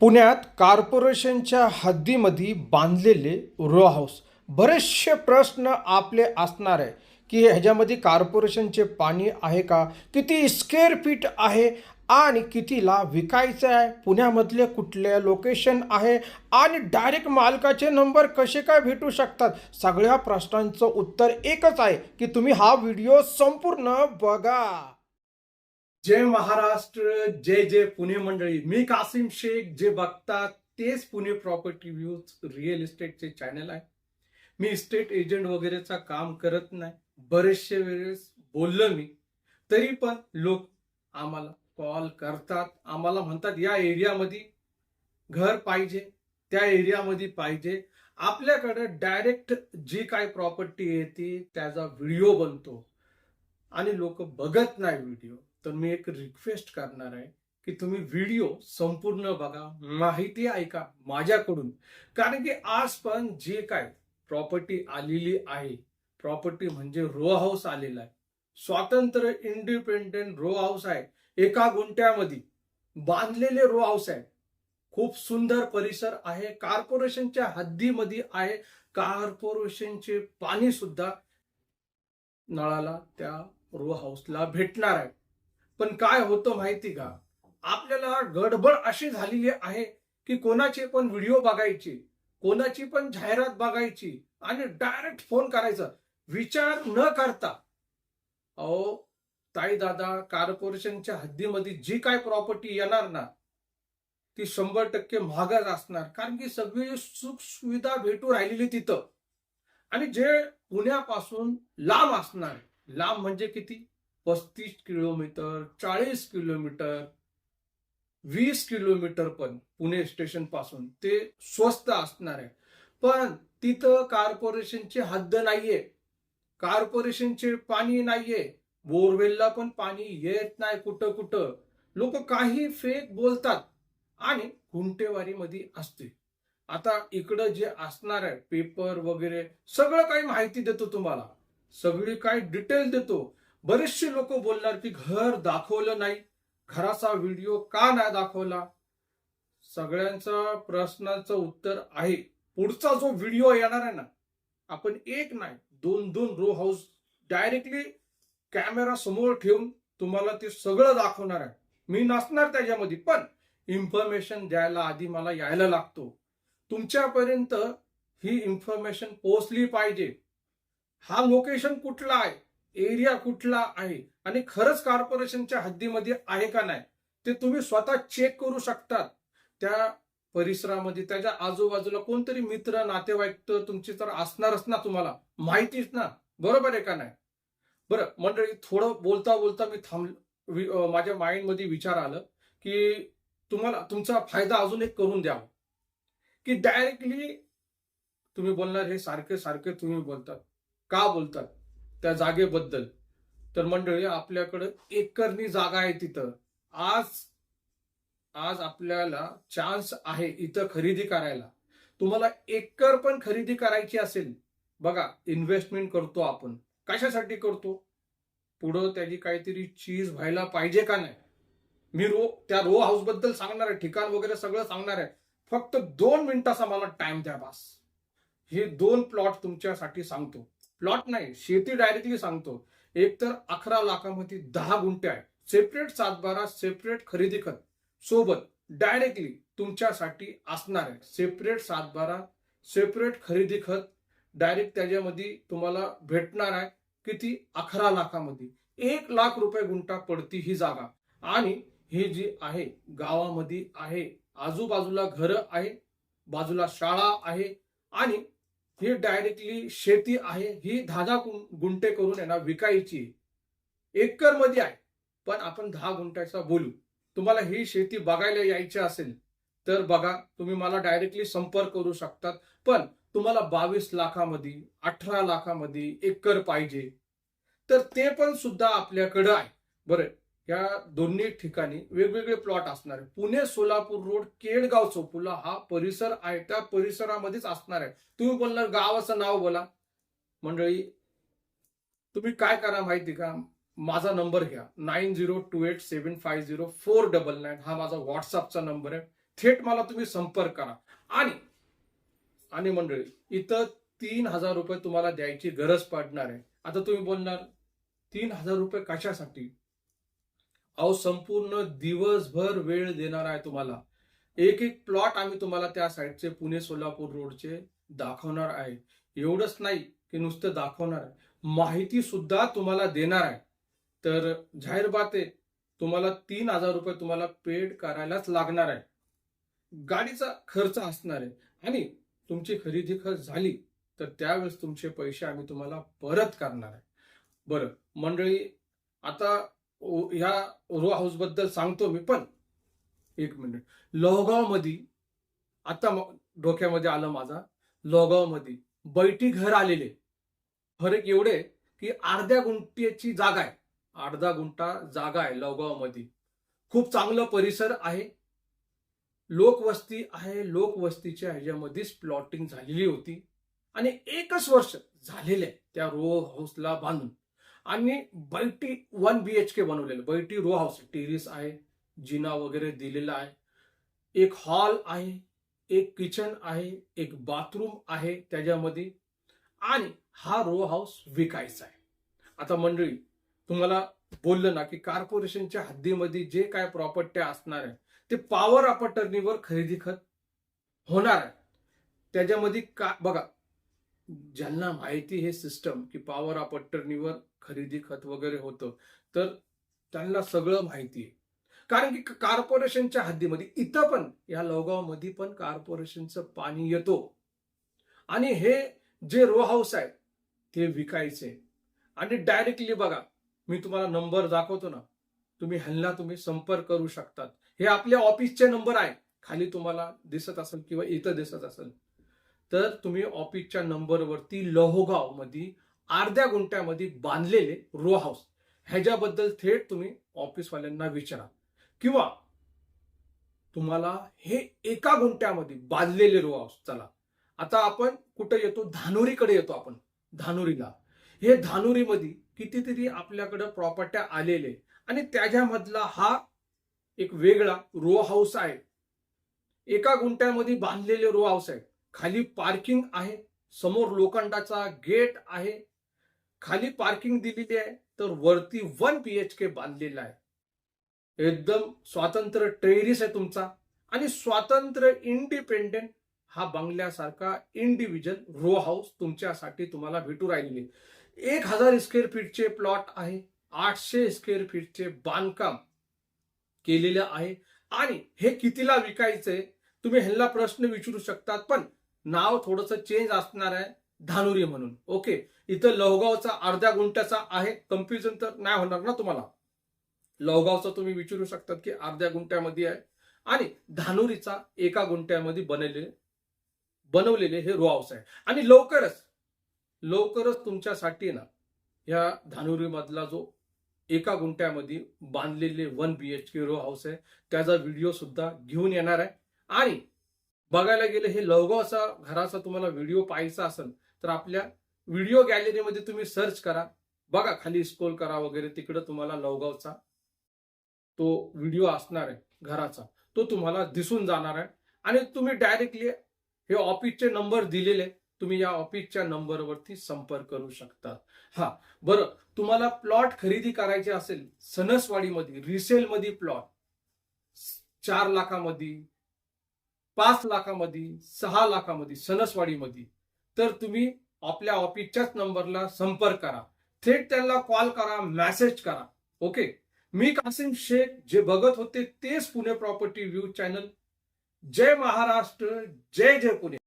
पुण्यात कॉर्पोरेशनच्या हद्दीमध्ये बांधलेले रो हाऊस बरेचसे प्रश्न आपले असणार आहे की ह्याच्यामध्ये कॉर्पोरेशनचे पाणी आहे का? किती स्क्वेअर फीट आहे? आणि कितीला विकायचं आहे? पुण्यामधले कुठले लोकेशन आहे? आणि डायरेक्ट मालकाचे नंबर कसे काय भेटू शकतात? सगळ्या प्रश्नांचं उत्तर एकच आहे की तुम्ही हा व्हिडिओ संपूर्ण बघा. जय महाराष्ट्र जय जय पुणे मंडळी. मी कासिम शेख जे बघतात तेच पुणे प्रॉपर्टी व्ह्यूज रिअल इस्टेटचे चॅनल आहे. मी इस्टेट एजंट वगैरेचा काम करत नाही. बरेचशे वेळेस बोललो मी. तरी पण लोक आम्हाला कॉल करतात. आम्हाला म्हणतात या एरियामध्ये घर पाहिजे त्या एरियामध्ये पाहिजे. आपल्याकडे डायरेक्ट जी काय प्रॉपर्टी येते त्याचा व्हिडिओ बनतो. आणि लोक बघत नाही व्हिडिओ. तर मी एक रिक्वेस्ट करणार आहे की तुम्ही व्हिडिओ संपूर्ण बघा माहिती ऐका माझ्याकडून. कारण की आज पण जे काय प्रॉपर्टी आलेली आहे प्रॉपर्टी म्हणजे रो हाऊस आलेला आहे. स्वातंत्र्य इंडिपेंडेंट रो हाऊस आहे. एका गुंट्यामध्ये बांधलेले रो हाऊस आहे. खूप सुंदर परिसर आहे. कॉर्पोरेशनच्या हद्दीमध्ये आहे. कॉर्पोरेशनचे पाणी सुद्धा नळाला त्या रो हाऊसला भेटणार आहे. पण काय होतं माहिती का? आपल्याला गडबड अशी झालेली आहे की कोणाचे पण व्हिडिओ बघायचे कोणाची पण जाहिरात बघायची आणि डायरेक्ट फोन करायचा. विचार न करता. अहो ताई दादा कॉर्पोरेशनच्या हद्दीमध्ये जी काय प्रॉपर्टी येणार ना ती शंभर टक्के महागच असणार. कारण की सगळी सुख सुविधा भेटू राहिलेली तिथं. आणि जे पुण्यापासून लांब असणार लांब म्हणजे किती? पस्तीस किलोमीटर चाळीस किलोमीटर वीस किलोमीटर पण पुणे स्टेशनपासून ते स्वस्त असणार आहे. पण तिथं कॉर्पोरेशनची हद्द नाहीये. कॉर्पोरेशनचे पाणी नाहीये. बोरवेलला पण पाणी येत नाही कुठं कुठं. लोक काही फेक बोलतात आणि गुंटेवारीमध्ये असते. आता इकडं जे असणार आहे पेपर वगैरे सगळं काही माहिती देतो तुम्हाला. सगळी काही डिटेल देतो. बरेचसे लोक बोलणार की घर दाखवलं नाही. घराचा व्हिडिओ का नाही दाखवला? सगळ्यांचा प्रश्नाचं उत्तर आहे. पुढचा जो व्हिडिओ येणार आहे ना आपण एक नाही दोन दोन रो हाऊस डायरेक्टली कॅमेरा समोर ठेवून तुम्हाला ते सगळं दाखवणार आहे. मी नसणार त्याच्यामध्ये पण इन्फॉर्मेशन द्यायला आधी मला यायला लागतो. तुमच्यापर्यंत ही इन्फॉर्मेशन पोहोचली पाहिजे. हा लोकेशन कुठला आहे? एरिया कुठला आहे आणि खरंच कॉर्पोरेशनच्या हद्दीमध्ये आहे का नाही ते तुम्ही स्वतः चेक करू शकतात. त्या परिसरामध्ये त्याच्या आजूबाजूला कोणतरी मित्र नातेवाईक तर तुमची तर असणारच ना तुम्हाला. माहितीच ना. बरोबर आहे का नाही? बरं मंडळी थोडं बोलता बोलता मी थांब माझ्या माइंडमध्ये विचार आलं की तुम्हाला तुमचा फायदा अजून एक करून द्यावा. की डायरेक्टली तुम्ही बोलणार हे सारखे सारखे तुम्ही बोलतात. का बोलतात? त्या जागेबद्दल. तर मंडळी आपल्याकडं एकरनी जागा आहे तिथं. आज आज आपल्याला चान्स आहे इथं खरेदी करायला. तुम्हाला एकर पण खरेदी करायची असेल बघा इन्व्हेस्टमेंट करतो आपण. कशासाठी करतो? पुढं त्याची काहीतरी चीज व्हायला पाहिजे का नाही? मी रो त्या रो हाऊसबद्दल सांगणार आहे ठिकाण वगैरे सगळं सांगणार आहे. फक्त दोन मिनिटाचा मला टाइम द्या बास. हे दोन प्लॉट तुमच्यासाठी सांगतो. प्लॉट नाही शेती डायरेक्टली सांगतो. एक तर अकरा लाखामध्ये दहा गुंठे आहे सेपरेट सातबारा सेपरेट खरेदी खत सोबत डायरेक्टली तुमच्यासाठी असणार आहे सेपरेट सातबारा सेपरेट खरेदी खत डायरेक्ट त्याच्यामध्ये तुम्हाला भेटणार आहे किती? अकरा लाखामध्ये. एक लाख रुपये गुंठा पडती ही जागा. आणि ही जी आहे गावामध्ये आहे आजूबाजूला घरं आहे बाजूला शाळा आहे आणि ही डायरेक्टली शेती आहे ही दहा दहा गुंठे करून यांना विकायची एकरमध्ये आहे. पण आपण दहा गुंठ्याचा बोलू. तुम्हाला ही शेती बघायला यायची असेल तर बघा तुम्ही मला डायरेक्टली संपर्क करू शकतात. पण तुम्हाला बावीस लाखामध्ये अठरा लाखामध्ये एकर पाहिजे. तर ते पण सुद्धा आपल्याकडं आहे. बरं या दोन्ही ठिकाणी वेगवेगळे प्लॉट असणार आहे. पुणे सोलापूर रोड केडगाव चोपुला हा परिसर आहे. त्या परिसरामध्येच असणार आहे. तुम्ही बोलणार गावाचं नाव बोला. मंडळी तुम्ही काय करा माहिती का? माझा नंबर घ्या. Nine zero two eight seven five zero four double nine हा माझा व्हॉट्सअपचा नंबर आहे. थेट मला तुम्ही संपर्क करा. आणि आणि मंडळी इथं तीन हजार रुपये तुम्हाला द्यायची गरज पडणार आहे. आता तुम्ही बोलणार तीन हजार रुपये कशासाठी? अहो संपूर्ण दिवसभर वेळ देणार आहे तुम्हाला. एक एक प्लॉट आम्ही तुम्हाला त्या साईडचे पुणे सोलापूर रोडचे दाखवणार आहे. एवढंच नाही की नुसतं दाखवणार आहे. माहिती सुद्धा तुम्हाला देणार आहे. तर जाहीर बात आहे तुम्हाला तीन हजार रुपये तुम्हाला पेड करायलाच लागणार आहे. गाडीचा खर्च असणार आहे. आणि तुमची खरेदी खर्च झाली तर त्यावेळेस तुमचे पैसे आम्ही तुम्हाला परत करणार आहे. बरं मंडळी आता ह्या रो हाऊसबद्दल सांगतो मी पण एक मिनिट लोहगावमध्ये आता डोक्यामध्ये आलं माझा. लोहगावमध्ये बैठी घर आलेले. फरक एवढे की अर्ध्या गुंटीची जागा आहे. अर्धा गुंठा जागा आहे लोहगावमध्ये खूप चांगलं परिसर आहे. लोकवस्ती आहे लोकवस्तीच्या ह्याच्यामध्येच प्लॉटिंग झालेली होती. आणि एकच वर्ष झालेले आहे त्या रो हाऊसला बांधून. आणि बैटी वन बी एच के बनवलेलं. बैटी रो हाऊस टेरिस आहे जिना वगैरे दिलेला आहे. एक हॉल आहे एक किचन आहे एक बाथरूम आहे त्याच्यामध्ये. आणि हा रो हाऊस विकायचा आहे. आता मंडळी तुम्हाला बोललं ना की कॉर्पोरेशनच्या हद्दीमध्ये जे काय प्रॉपर्टी असणार आहे ते पॉवर ऑफ अटर्नीवर खरेदी खत होणार आहे. त्याच्यामध्ये का बघा ज्यांना माहिती हे सिस्टम की पॉवर ऑफ अटर्नीवर खरेदी खत वगैरे होतं तर त्यांना सगळं माहिती आहे. कारण की कॉर्पोरेशनच्या हद्दीमध्ये इथं पण या लोगावमध्ये पण कॉर्पोरेशनचं पाणी येतो. आणि हे जे रो हाऊस आहे ते विकायचे. आणि डायरेक्टली बघा मी तुम्हाला नंबर दाखवतो ना तुम्ही ह्यांना तुम्ही संपर्क करू शकतात. हे आपल्या ऑफिसचे नंबर आहे. खाली तुम्हाला दिसत असेल किंवा इथं दिसत असेल. तर तुम्ही ऑफिसच्या नंबरवरती लोहगावमध्ये अर्ध्या गुंठ्यामध्ये बांधलेले रो हाऊस ह्याच्याबद्दल थेट तुम्ही ऑफिसवाल्यांना विचारा. किंवा तुम्हाला हे एका गुंठ्यामध्ये बांधलेले रो हाऊस चला. आता आपण कुठं येतो? धानुरीकडे येतो आपण. धानुरीला. हे धानुरीमध्ये कितीतरी आपल्याकडे प्रॉपर्ट्या आलेले. आणि त्याच्यामधला हा एक वेगळा रो हाऊस आहे. एका गुंठ्यामध्ये बांधलेले रो हाऊस आहे. खाली पार्किंग आहे समोर लोखंडाचा गेट आहे. खाली पार्किंग दिलेली आहे तर वरती वन पी एच के बांधलेला आहे. एकदम स्वातंत्र्य टेरिस आहे तुमचा. आणि स्वातंत्र्य इंडिपेंडेंट हा बंगल्यासारखा इंडिव्हिज्युअल रो हाऊस तुमच्यासाठी तुम्हाला भेटू राहिलेले एक हजार स्क्वेअर फीटचे प्लॉट आहे आठशे स्क्वेअर फीटचे बांधकाम केलेलं आहे. आणि हे कितीला विकायचंय तुम्ही ह्यांना प्रश्न विचारू शकतात पण नाव थोडंसं चेंज असणार आहे धानुरी म्हणून. ओके इथं लवगावचा अर्ध्या गुंठ्याचा आहे. कन्फ्युजन तर नाही होणार ना तुम्हाला? लवगावचा तुम्ही विचारू शकतात की अर्ध्या गुंठ्यामध्ये आहे. आणि धानुरीचा एका गुंठ्यामध्ये बनले बनवलेले हे रो हाऊस आहे. आणि लवकरच लवकरच तुमच्यासाठी ना ह्या धानुरीमधला जो एका गुंठ्यामध्ये बांधलेले one B H K row house आहे त्याचा व्हिडिओ सुद्धा घेऊन येणार आहे. आणि बघायला गेलं हे लवगावचा घराचा तुम्हाला व्हिडिओ पाहायचा असेल तर आपल्या व्हिडिओ गॅलरीमध्ये तुम्ही सर्च करा. बघा खाली स्क्रोल करा वगैरे तिकडं तुम्हाला लवगावचा तो व्हिडिओ असणार आहे घराचा. तो तुम्हाला दिसून जाणार आहे. आणि तुम्ही डायरेक्टली हे ऑफिसचे नंबर दिलेले तुम्ही या ऑफिसच्या नंबरवरती संपर्क करू शकता. हा बरं तुम्हाला प्लॉट खरेदी करायचे असेल सणसवाडीमध्ये रिसेलमध्ये प्लॉट चार लाखामध्ये पाच लाखामध्ये सहा लाखामध्ये सणसवाडीमध्ये. तर तुम्ही आपल्या ऑफिसच्याच नंबरला संपर्क करा. थेट त्यांना कॉल करा मेसेज करा. ओके? मी कासिम शेख जे बघत होते तेच पुणे प्रॉपर्टी व्ह्यू चॅनल. जय महाराष्ट्र जय जय पुणे.